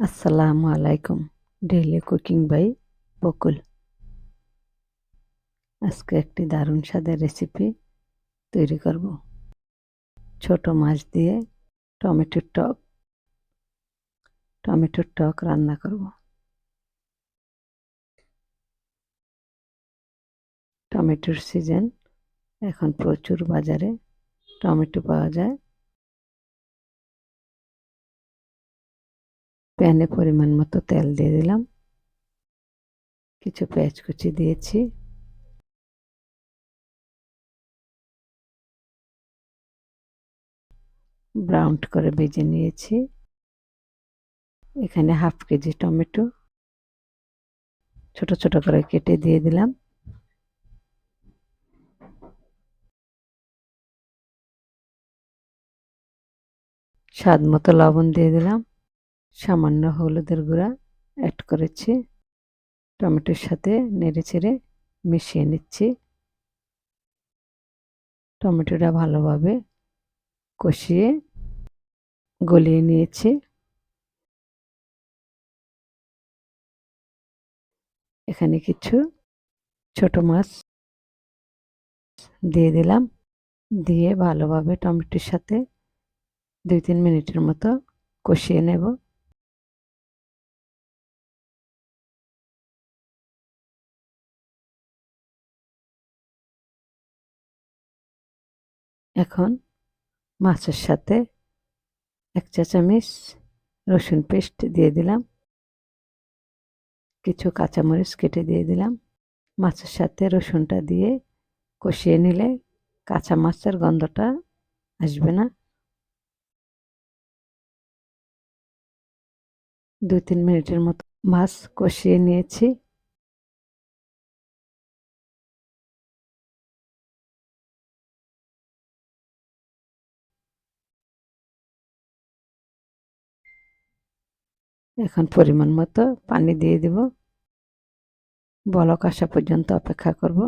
আসসালামু আলাইকুম, daily cooking by বকুল। আজকে একটি দারুণ স্বাদের রেসিপি তৈরি করব। ছোট মাছ দিয়ে টমেটোর টক। টমেটোর টক রান্না করব। টমেটোর সিজন এখন প্রচুর বাজারে টমেটো পাওয়া যায়। প্যানে পরিমাণ মতো তেল দিয়ে দিলাম। কিছু পেঁয়াজ কুচি দিয়েছি। ব্রাউন করে ভেজে নিয়েছি। এখানে হাফ কেজি টমেটো ছোট ছোট করে কেটে দিয়ে দিলাম। স্বাদ মতো লবণ দিয়ে দিলাম। সামান্য হলুদের গুঁড়া অ্যাড করেছি। টমেটোর সাথে নেড়ে চেড়ে মিশিয়ে নিচ্ছি। টমেটোটা ভালোভাবে কষিয়ে গলিয়ে নিয়েছি। এখানে কিছু ছোট মাছ দিয়ে দিলাম। দিয়ে ভালোভাবে টমেটোর সাথে দুই তিন মিনিটের মতো কষিয়ে নেব। এখন মাছের সাথে এক চা চামচ রসুন পেস্ট দিয়ে দিলাম। কিছু কাঁচামরিচ কেটে দিয়ে দিলাম। মাছের সাথে রসুনটা দিয়ে কষিয়ে নিলে কাঁচা মাছের গন্ধটা আসবে না। দুই তিন মিনিটের মতো মাছ কষিয়ে নিয়েছি। এখন পরিমাণ মতো পানি দিয়ে দেব। বলক আসা পর্যন্ত অপেক্ষা করব।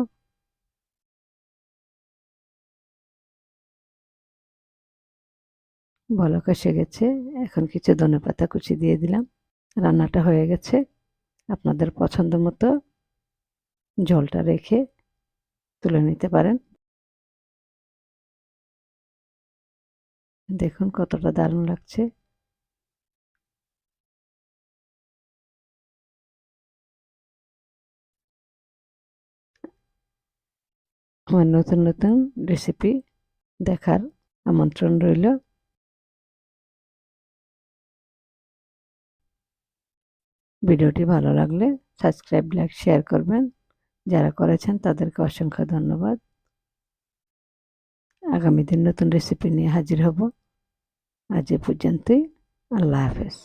বলক এসে গেছে। এখন কিছু ধনে পাতা কুচি দিয়ে দিলাম। রান্নাটা হয়ে গেছে। আপনাদের পছন্দ মতো জলটা রেখে তুলে নিতে পারেন। দেখুন কতটা দারুণ লাগছে। আমার নতুন নতুন রেসিপি দেখার আমন্ত্রণ রইল। ভিডিওটি ভালো লাগলে সাবস্ক্রাইব লাইক শেয়ার করবেন। যারা করেছেন তাদেরকে অসংখ্য ধন্যবাদ। আগামী দিন নতুন রেসিপি নিয়ে হাজির হব। আজ এ পর্যন্তই। আল্লাহ হাফেজ।